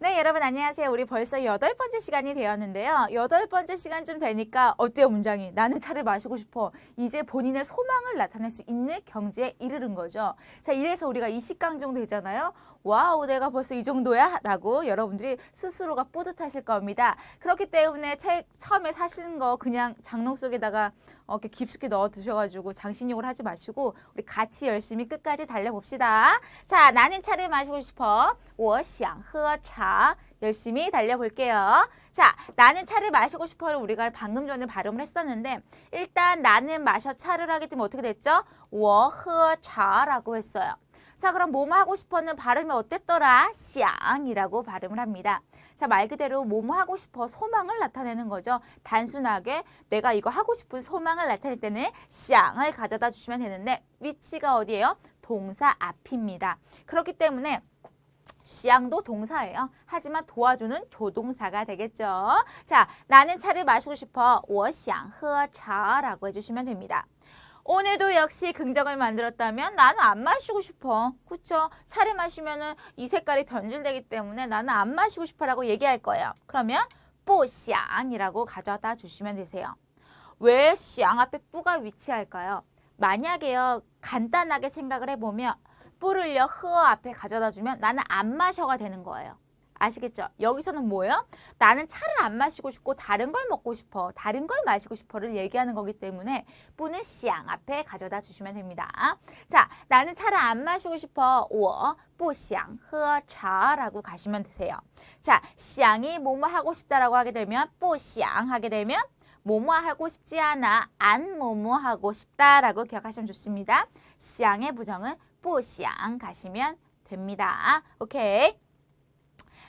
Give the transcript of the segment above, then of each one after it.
네, 여러분 안녕하세요. 우리 벌써 여덟 번째 시간이 되었는데요. 여덟 번째 시간쯤 되니까 어때요, 문장이? 나는 차를 마시고 싶어. 이제 본인의 소망을 나타낼 수 있는 경지에 이르는 거죠. 자, 이래서 우리가 20강 정도 되잖아요. 와우, 내가 벌써 이 정도야? 라고 여러분들이 스스로가 뿌듯하실 겁니다. 그렇기 때문에 책 처음에 사시는 거 그냥 장롱 속에다가 어, 이렇게 깊숙이 넣어 두셔가지고 장신용을 하지 마시고 우리 같이 열심히 끝까지 달려봅시다. 자, 나는 차를 마시고 싶어. 我想喝茶. 열심히 달려볼게요. 자, 나는 차를 마시고 싶어를 우리가 방금 전에 발음을 했었는데 일단 나는 마셔 차를 하기 때문에 어떻게 됐죠? 我喝茶라고 했어요. 자, 그럼 뭐뭐 하고 싶어는 발음이 어땠더라? 想이라고 발음을 합니다. 자, 말 그대로 뭐뭐 하고 싶어 소망을 나타내는 거죠. 단순하게 내가 이거 하고 싶은 소망을 나타낼 때는 想을 가져다 주시면 되는데 위치가 어디예요? 동사 앞입니다. 그렇기 때문에 시양도 동사예요. 하지만 도와주는 조동사가 되겠죠. 자, 나는 차를 마시고 싶어. 我想喝茶라고 해주시면 됩니다. 오늘도 역시 긍정을 만들었다면 나는 안 마시고 싶어. 그쵸? 차를 마시면은 이 색깔이 변질되기 때문에 나는 안 마시고 싶어라고 얘기할 거예요. 그러면 不想이라고 가져다 주시면 되세요. 왜 시양 앞에 뿌가 위치할까요? 만약에요 간단하게 생각을 해보면 뿌를요 흐 앞에 가져다 주면 나는 안 마셔가 되는 거예요. 아시겠죠? 여기서는 뭐예요? 나는 차를 안 마시고 싶고 다른 걸 먹고 싶어. 다른 걸 마시고 싶어를 얘기하는 거기 때문에 뿌는 시양 앞에 가져다 주시면 됩니다. 자, 나는 차를 안 마시고 싶어. 我不想喝茶라고 가시면 되세요. 자, 시양이 뭐뭐 하고 싶다라고 하게 되면 不想 하게 되면 뭐뭐 하고 싶지 않아. 안 뭐뭐 하고 싶다라고 기억하시면 좋습니다. 시양의 부정은 不想 가시면 됩니다. 오케이.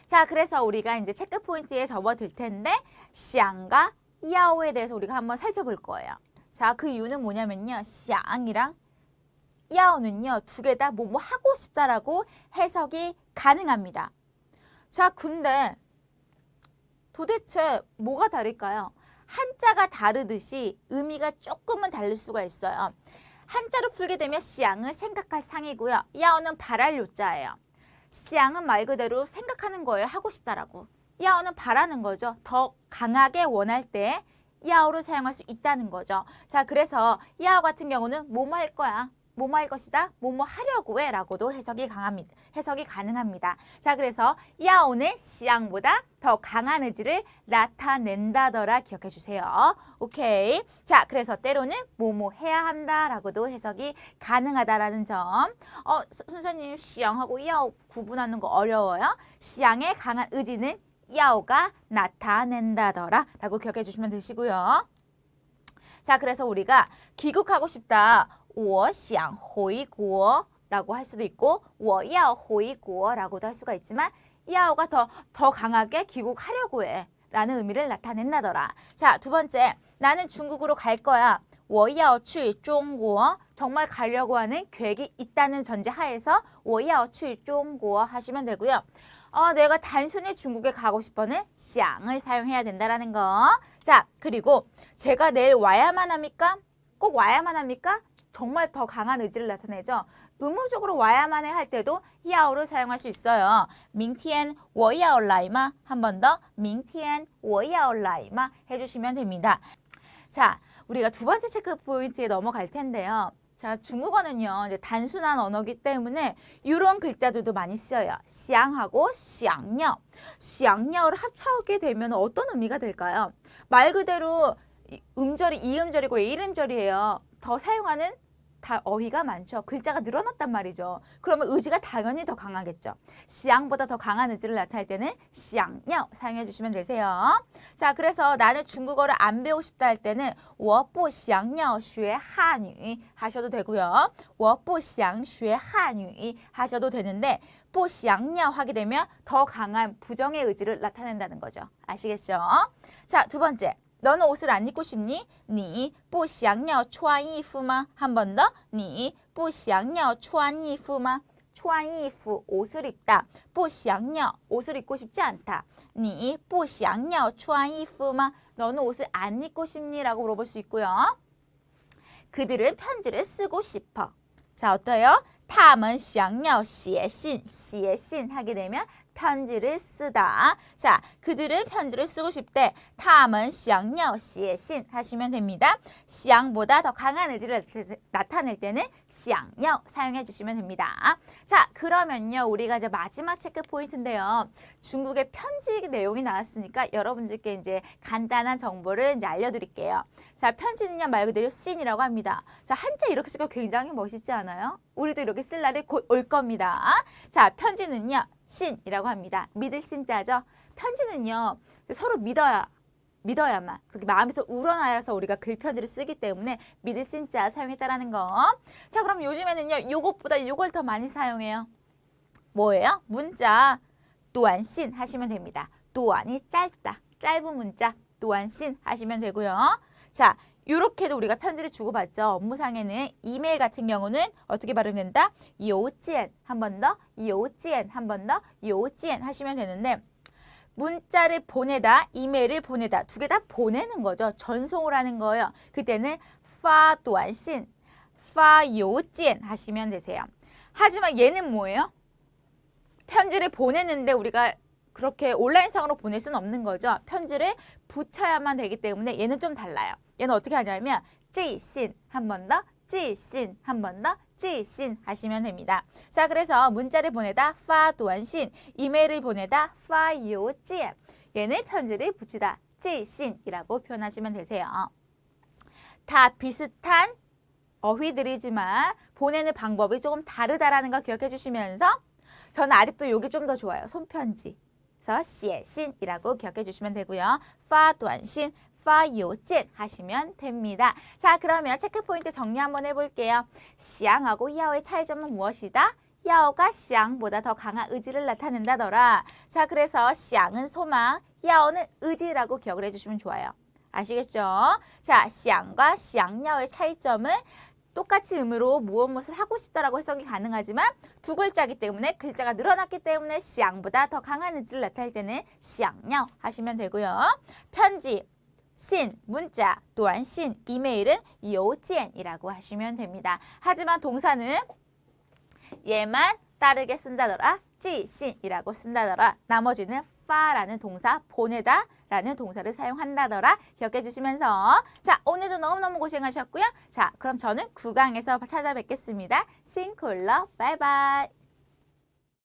자, 그래서 우리가 이제 체크 포인트에 접어들 텐데 샹과 야오에 대해서 우리가 한번 살펴볼 거예요. 자, 그 이유는 뭐냐면요. 샹이랑 야오는요. 두 개 다 뭐뭐 하고 싶다라고 해석이 가능합니다. 자, 근데 도대체 뭐가 다를까요? 한자가 다르듯이 의미가 조금은 다를 수가 있어요. 한자로 풀게 되면 시양은 생각할 상이고요. 야오는 바랄 요자예요. 시양은 말 그대로 생각하는 거예요. 하고 싶다라고. 야오는 바라는 거죠. 더 강하게 원할 때 야오를 사용할 수 있다는 거죠. 자, 그래서 야오 같은 경우는 뭐뭐 할 거야. 뭐뭐 할 것이다. 뭐뭐 하려고 해 라고도 해석이 강합니다. 해석이 가능합니다. 자, 그래서 야오는 시양보다 더 강한 의지를 나타낸다더라 기억해 주세요. 오케이. 자, 그래서 때로는 뭐뭐 해야 한다 라고도 해석이 가능하다라는 점. 어, 선- 선생님 시양하고 야오 구분하는 거 어려워요? 시양의 강한 의지는 야오가 나타낸다더라 라고 기억해 주시면 되시고요. 자, 그래서 우리가 귀국하고 싶다. 我想回国 라고 할 수도 있고 我要回国 라고도 할 수가 있지만 야오가 더, 더 강하게 귀국하려고 해 라는 의미를 나타낸다더라. 자, 두 번째. 나는 중국으로 갈 거야. 我要去中国 정말 가려고 하는 계획이 있다는 전제 하에서 我要去中国 하시면 되고요. 어, 내가 단순히 중국에 가고 싶어는 想을 사용해야 된다라는 거. 자, 그리고 제가 내일 와야만 합니까? 꼭 와야만 합니까? 정말 더 강한 의지를 나타내죠. 의무적으로 와야만 해 할 때도 히아오를 사용할 수 있어요. 밍티엔 워이아올라이마 한 번 더 밍티엔 워이아올라이마 해주시면 됩니다. 자, 우리가 두 번째 체크 포인트에 넘어갈 텐데요. 자, 중국어는요, 이제 단순한 언어기 때문에 이런 글자들도 많이 쓰여요. 쌍하고 쌍녀. 쌍녀를 합쳐오게 되면 어떤 의미가 될까요? 말 그대로 음절이 이음절이고 이음절이에요. 더 사용하는 다 어휘가 많죠. 글자가 늘어났단 말이죠. 그러면 의지가 당연히 더 강하겠죠. 시앙보다 더 강한 의지를 나타낼 때는 시앙냐 사용해 주시면 되세요. 자, 그래서 나는 중국어를 안 배우고 싶다 할 때는 워보 시앙냐 쉐 한유 하셔도 되고요. 워보 시앙 쉐 한유 하셔도 되는데 보시앙냐 하게 되면 더 강한 부정의 의지를 나타낸다는 거죠. 아시겠죠? 자, 두 번째. 너는 옷을 안 입고 싶니? 你不想要穿衣服吗? 한 번 더. 你不想要穿衣服吗?穿衣服 옷을 입다. 不想要 옷을 입고 싶지 않다. 你不想要穿衣服吗? 너는 옷을 안 입고 싶니?라고 물어볼 수 있고요. 그들은 편지를 쓰고 싶어. 자, 어때요? 他们想要写信,写信 하게 되면 편지를 쓰다. 자, 그들은 편지를 쓰고 싶대. 다음은 시양녀 시에신 하시면 됩니다. 시양보다 더 강한 의지를 나타낼 때는 시양녀 사용해 주시면 됩니다. 자, 그러면요. 우리가 이제 마지막 체크 포인트인데요. 중국의 편지 내용이 나왔으니까 여러분들께 이제 간단한 정보를 이제 알려드릴게요. 자, 편지는요. 말 그대로 씬이라고 합니다. 자, 한자 이렇게 쓰고 굉장히 멋있지 않아요? 우리도 이렇게 쓸 날이 곧 올 겁니다. 자, 편지는요. 씬이라고 합니다. 믿을 신자죠. 편지는요 서로 믿어야 믿어야만 그게 마음에서 우러나야서 우리가 글 편지를 쓰기 때문에 믿을 신자 사용했다라는 거. 자, 그럼 요즘에는요 요것보다 요걸 더 많이 사용해요. 뭐예요? 문자 또한 신 하시면 됩니다. 또한이 짧다. 짧은 문자 또한 신 하시면 되고요. 자, 요렇게도 우리가 편지를 주고받죠. 업무상에는 이메일 같은 경우는 어떻게 발음된다? 요지엔 한 번 더, 요지엔 한 번 더, 요지엔 하시면 되는데 문자를 보내다, 이메일을 보내다 두 개 다 보내는 거죠. 전송을 하는 거예요. 그때는 파 또한신, 파 요지엔 하시면 되세요. 하지만 얘는 뭐예요? 편지를 보내는데 우리가 그렇게 온라인상으로 보낼 수는 없는 거죠. 편지를 붙여야만 되기 때문에 얘는 좀 달라요. 얘는 어떻게 하냐면 찌신 한 번 더, 찌신 한 번 더, 찌신 하시면 됩니다. 자, 그래서 문자를 보내다 파短信, 이메일을 보내다 파 요지엔. 얘는 편지를 붙이다 찌신이라고 표현하시면 되세요. 다 비슷한 어휘들이지만 보내는 방법이 조금 다르다라는 거 기억해 주시면서 저는 아직도 이게 좀 더 좋아요. 손편지. 그래서 씨에신이라고 기억해 주시면 되고요. 파 또한 신, 파요진 하시면 됩니다. 자 그러면 체크포인트 정리 한번 해볼게요. 시앙하고 야오의 차이점은 무엇이다? 야오가 시앙보다 더 강한 의지를 나타낸다더라. 자 그래서 시앙은 소망, 야오는 의지라고 기억을 해주시면 좋아요. 아시겠죠? 자, 시앙과 시앙야오의 차이점은 똑같이 의미로 무엇 무엇을 하고 싶다라고 해석이 가능하지만 두 글자이기 때문에 글자가 늘어났기 때문에 시양보다 더 강한 의지를 나타낼 때는 시양nhau 하시면 되고요. 편지, 신, 문자, 또한 신, 이메일은 요지엔이라고 하시면 됩니다. 하지만 동사는 얘만 따르게 쓴다더라, 지신이라고 쓴다더라. 나머지는 파라는 동사, 보내다 라는 동사를 사용한다더라 기억해 주시면서 자 오늘도 너무너무 고생하셨고요. 자 그럼 저는 구강에서 찾아뵙겠습니다. 싱콜러 바이바이